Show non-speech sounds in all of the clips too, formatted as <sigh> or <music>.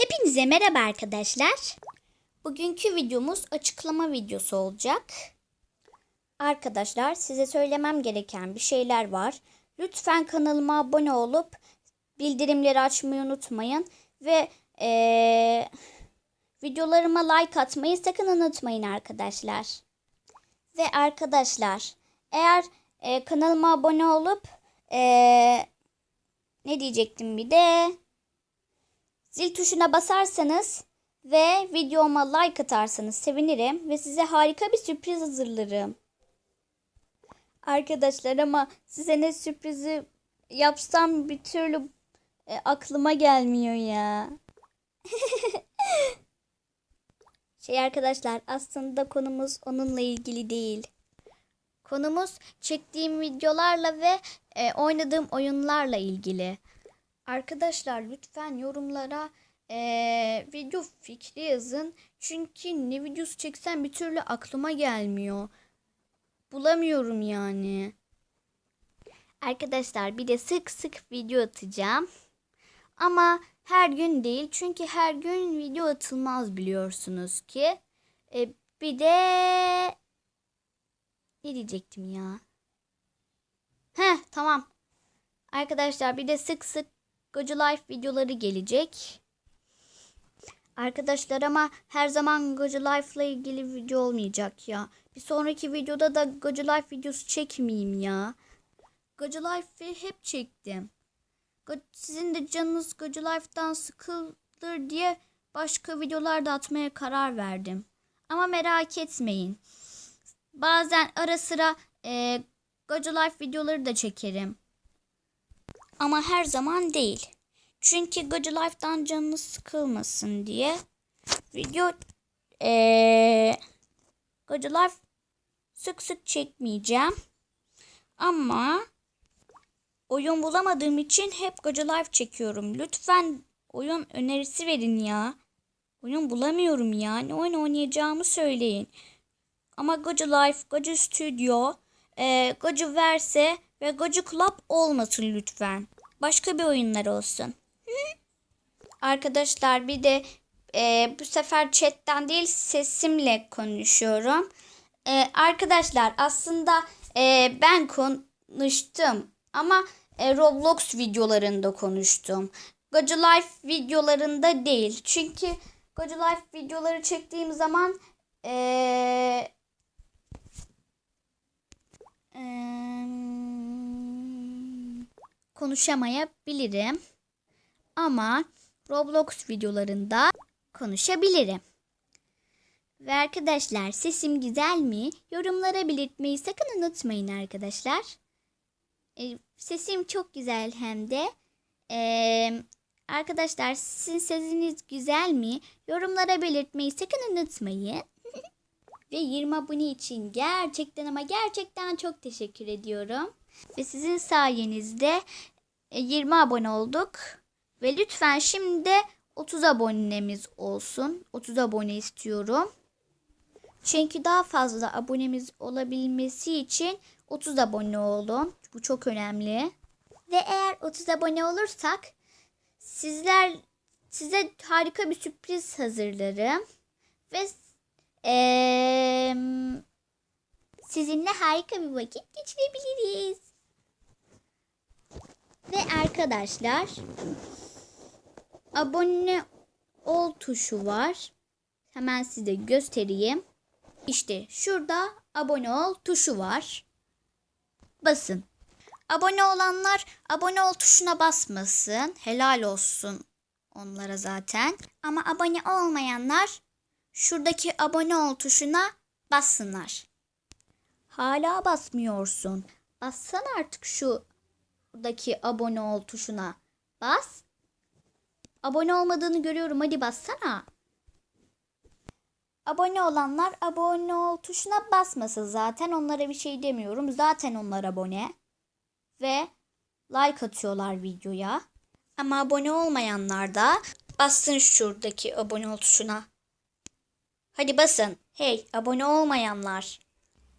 Hepinize merhaba arkadaşlar. Bugünkü videomuz açıklama videosu olacak. Arkadaşlar size söylemem gereken bir şeyler var. Lütfen kanalıma abone olup bildirimleri açmayı unutmayın. Ve eee, videolarıma like atmayı sakın unutmayın arkadaşlar. Ve arkadaşlar eğer eee, kanalıma abone olup eee, ne diyecektim bir de Zil tuşuna basarsanız ve videoma like atarsanız sevinirim ve size harika bir sürpriz hazırlarım. Arkadaşlar ama size ne sürprizi yapsam bir türlü e, aklıma gelmiyor ya. <laughs> şey arkadaşlar aslında konumuz onunla ilgili değil. Konumuz çektiğim videolarla ve e, oynadığım oyunlarla ilgili. Arkadaşlar lütfen yorumlara eee, video fikri yazın. Çünkü ne videosu çeksem bir türlü aklıma gelmiyor. Bulamıyorum yani. Arkadaşlar bir de sık sık video atacağım. Ama her gün değil. Çünkü her gün video atılmaz biliyorsunuz ki. E, bir de ne diyecektim ya? Heh tamam. Arkadaşlar bir de sık sık Gocu Life videoları gelecek. Arkadaşlar ama her zaman Gocu Life ile ilgili video olmayacak ya. Bir sonraki videoda da Gocu Life videosu çekmeyeyim ya. Gocu Life'ı hep çektim. Sizin de canınız Gocu Life'dan sıkılır diye başka videolar da atmaya karar verdim. Ama merak etmeyin. Bazen ara sıra e, Gocu Life videoları da çekerim. Ama her zaman değil. Çünkü Gocu Life'dan canınız sıkılmasın diye video ee, Gocu Life sık sık çekmeyeceğim. Ama oyun bulamadığım için hep Gocu Life çekiyorum. Lütfen oyun önerisi verin ya. Oyun bulamıyorum ya. Ne oyun oynayacağımı söyleyin. Ama Gocu Life, Gocu Studio, e, Gocu Verse ve Gocu Club olmasın lütfen. Başka bir oyunlar olsun. Arkadaşlar bir de e, bu sefer chatten değil sesimle konuşuyorum. E, arkadaşlar aslında e, ben konuştum ama e, Roblox videolarında konuştum. Gocu Life videolarında değil. Çünkü Gocu Life videoları çektiğim zaman e, konuşamayabilirim. Ama Roblox videolarında konuşabilirim. Ve arkadaşlar sesim güzel mi? Yorumlara belirtmeyi sakın unutmayın arkadaşlar. E, sesim çok güzel hem de. E, arkadaşlar sizin sesiniz güzel mi? Yorumlara belirtmeyi sakın unutmayın. Ve 20 abone için gerçekten ama gerçekten çok teşekkür ediyorum. Ve sizin sayenizde e, 20 abone olduk. Ve lütfen şimdi de 30 abonemiz olsun. 30 abone istiyorum. Çünkü daha fazla abonemiz olabilmesi için 30 abone olun. Bu çok önemli. Ve eğer 30 abone olursak sizler size harika bir sürpriz hazırlarım. Ve eee, sizinle harika bir vakit geçirebiliriz. Ve arkadaşlar abone ol tuşu var. Hemen size göstereyim. İşte şurada abone ol tuşu var. Basın. Abone olanlar abone ol tuşuna basmasın. Helal olsun onlara zaten. Ama abone olmayanlar şuradaki abone ol tuşuna bassınlar. Hala basmıyorsun. Bassana artık şuradaki abone ol tuşuna. Bas. Abone olmadığını görüyorum. Hadi bassana. Abone olanlar abone ol tuşuna basmasın zaten. Onlara bir şey demiyorum. Zaten onlar abone. Ve like atıyorlar videoya. Ama abone olmayanlar da bassın şuradaki abone ol tuşuna. Hadi basın. Hey abone olmayanlar.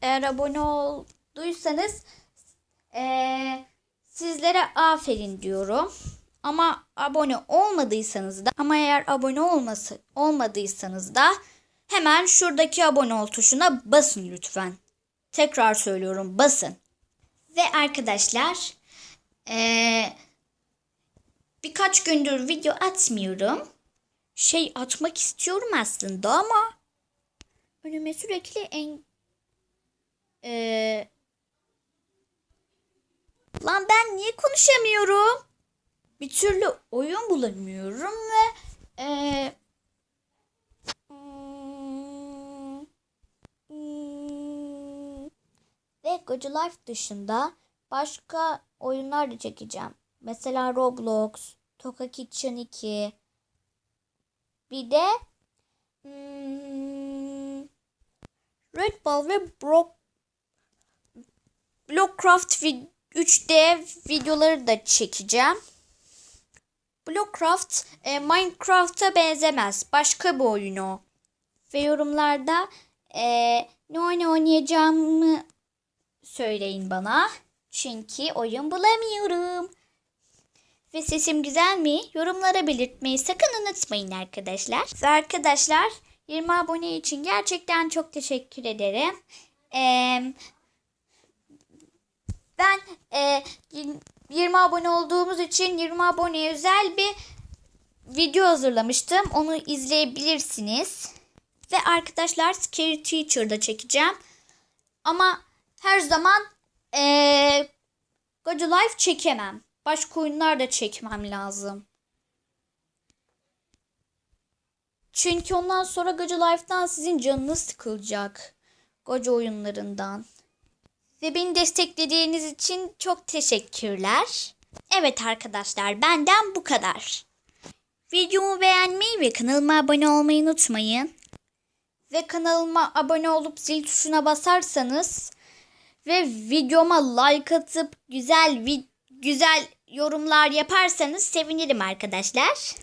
Eğer abone olduysanız eee, sizlere aferin diyorum. Ama abone olmadıysanız da ama eğer abone olması olmadıysanız da hemen şuradaki abone ol tuşuna basın lütfen. Tekrar söylüyorum basın. Ve arkadaşlar eee, birkaç gündür video atmıyorum. Şey atmak istiyorum aslında ama önüme sürekli en eee, lan ben niye konuşamıyorum? Bir türlü oyun bulamıyorum ve hmm, hmm, ve Goji Life dışında başka oyunlar da çekeceğim. Mesela Roblox, Toka Kitchen 2. Bir de hmm, Red Ball ve Brock Blockcraft vid- 3D videoları da çekeceğim. Blockcraft e, Minecraft'a benzemez. Başka bir oyun o. Ve yorumlarda e, ne oyun oynayacağımı söyleyin bana. Çünkü oyun bulamıyorum. Ve sesim güzel mi? Yorumlara belirtmeyi sakın unutmayın arkadaşlar. Ve arkadaşlar 20 abone için gerçekten çok teşekkür ederim. Eee ben e, 20 abone olduğumuz için 20 aboneye özel bir video hazırlamıştım. Onu izleyebilirsiniz. Ve arkadaşlar Scary Teacher'da çekeceğim. Ama her zaman e, Gojo Life çekemem. Başka oyunlar da çekmem lazım. Çünkü ondan sonra Gojo Life'dan sizin canınız sıkılacak. Gojo oyunlarından. Ve beni desteklediğiniz için çok teşekkürler. Evet arkadaşlar benden bu kadar. Videomu beğenmeyi ve kanalıma abone olmayı unutmayın. Ve kanalıma abone olup zil tuşuna basarsanız ve videoma like atıp güzel güzel yorumlar yaparsanız sevinirim arkadaşlar.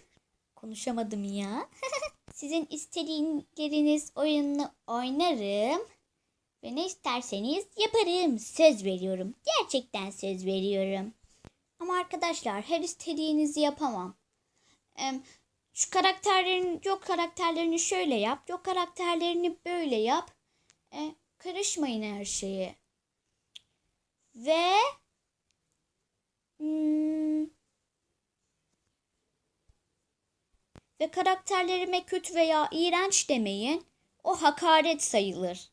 Konuşamadım ya. <laughs> Sizin istediğiniz oyunu oynarım. Ve ne isterseniz yaparım. Söz veriyorum. Gerçekten söz veriyorum. Ama arkadaşlar her istediğinizi yapamam. Şu karakterlerin yok karakterlerini şöyle yap. Yok karakterlerini böyle yap. E, karışmayın her şeye. Ve hmm, ve karakterlerime kötü veya iğrenç demeyin. O hakaret sayılır.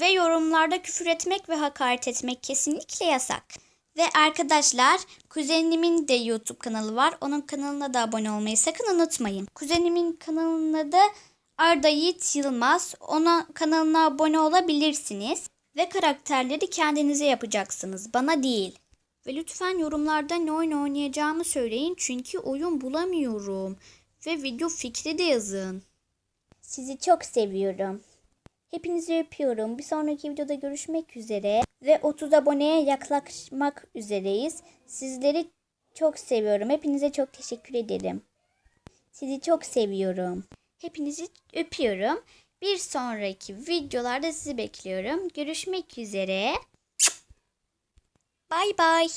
Ve yorumlarda küfür etmek ve hakaret etmek kesinlikle yasak. Ve arkadaşlar kuzenimin de YouTube kanalı var. Onun kanalına da abone olmayı sakın unutmayın. Kuzenimin kanalına da Arda Yiğit Yılmaz. Ona kanalına abone olabilirsiniz. Ve karakterleri kendinize yapacaksınız. Bana değil. Ve lütfen yorumlarda ne oyun oynayacağımı söyleyin. Çünkü oyun bulamıyorum. Ve video fikri de yazın. Sizi çok seviyorum. Hepinizi öpüyorum. Bir sonraki videoda görüşmek üzere. Ve 30 aboneye yaklaşmak üzereyiz. Sizleri çok seviyorum. Hepinize çok teşekkür ederim. Sizi çok seviyorum. Hepinizi öpüyorum. Bir sonraki videolarda sizi bekliyorum. Görüşmek üzere. Bay bay.